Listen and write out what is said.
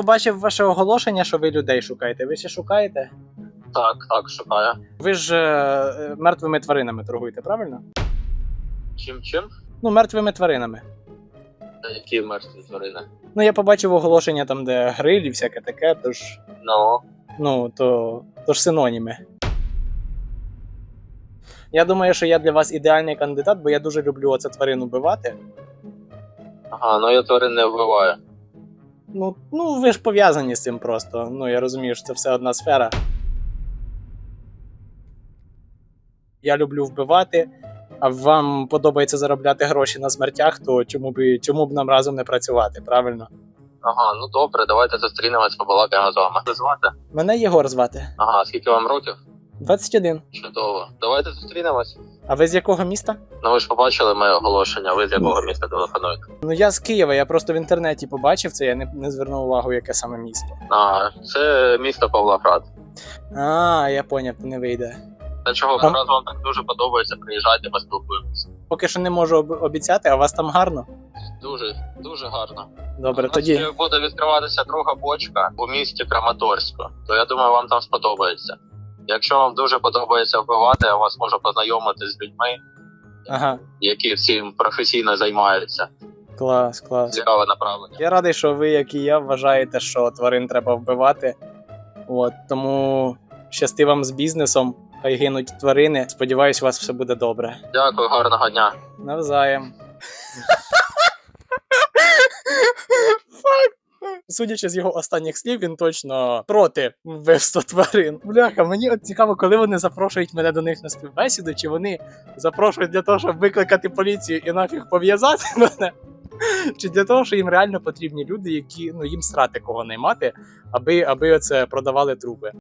Побачив ваше оголошення, що ви людей шукаєте. Ви ще шукаєте? Так, так, шукаю. Ви ж е, мертвими тваринами торгуєте, правильно? Чим чим? Ну, мертвими тваринами. Та Які мертві тварини? Ну, я побачив оголошення там, де гриль і всяке таке, тож, Ну, ну, то, то ж синоніми. Я думаю, що я для вас ідеальний кандидат, бо я дуже люблю оце тварин убивати. ага, ну я тварин не вбиваю. Ну, ну, ви ж пов'язані з цим просто. Ну, я розумію, що це все одна сфера. Я люблю вбивати, а вам подобається заробляти гроші на смертях, то чому б, чому б нам разом не працювати, правильно? Ага, ну добре, давайте зустрінемось, побалакаємо з вами. Як звати? Мене Єгор звати. Ага, скільки вам років? 21. Чудово. Давайте зустрінемось. А ви з якого міста? Ну ви ж побачили моє оголошення, ви з якого міста телефонуєте? Ну я з Києва, я просто в інтернеті побачив це, я не, не звернув увагу, яке саме місто. А, це місто Павлоград. А, я поняв, не вийде. Та чого А? раз вам так дуже подобається, приїжджайте, поспілкуємося. Поки що не можу об- обіцяти, а у вас там гарно. Дуже, дуже гарно. Добре, У нас тоді. ще буде відкриватися друга бочка у місті Краматорську, то я думаю, вам там сподобається. Якщо вам дуже подобається вбивати, я вас можу познайомити з людьми, Ага, які всім професійно займаються. клас, клас. Цікаве направлення. Я радий, що ви, як і я, вважаєте, що тварин треба вбивати. От, тому щасти вам з бізнесом, хай гинуть тварини. Сподіваюсь, у вас все буде добре. Дякую, гарного дня. Навзаєм. Судячи з його останніх слів, він точно проти вбивства тварин. Бляха, мені от цікаво, коли вони запрошують мене до них на співбесіду, чи вони запрошують для того, щоб викликати поліцію і нафіг пов'язати мене. Чи для того, що їм реально потрібні люди, які ну їм страти кого наймати, аби, аби оце продавали трупи.